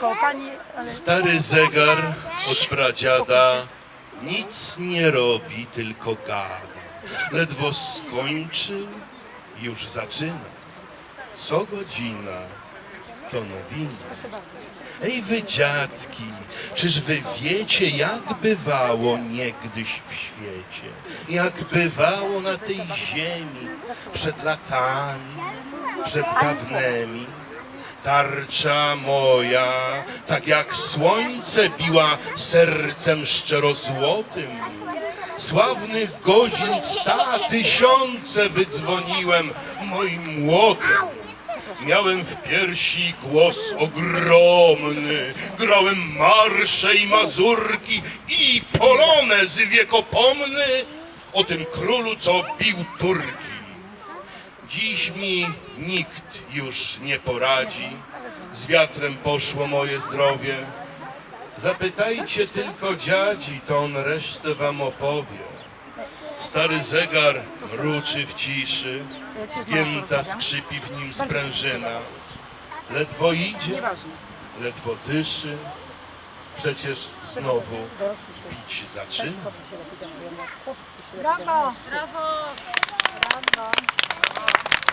Koło pani, ale Stary zegar od pradziada nic nie robi, tylko gada. Ledwo skończył, już zaczyna. Co godzina to nowina. Ej wy dziadki, czyż wy wiecie, jak bywało niegdyś w świecie? Jak bywało na tej ziemi przed latami, przed dawnymi? Tarcza moja, tak jak słońce biła sercem szczerozłotym. Sławnych godzin sta tysiące wydzwoniłem moim młotem. Miałem w piersi głos ogromny, grałem marsze i mazurki i polonez wiekopomny o tym królu, co bił Turki. Dziś mi nikt już nie poradzi, z wiatrem poszło moje zdrowie. Zapytajcie tylko dziadzi, to on resztę wam opowie. Stary zegar mruczy w ciszy, zgięta skrzypi w nim sprężyna. Ledwo idzie, ledwo dyszy, przecież znowu bić zaczyna. Brawo! Brawo!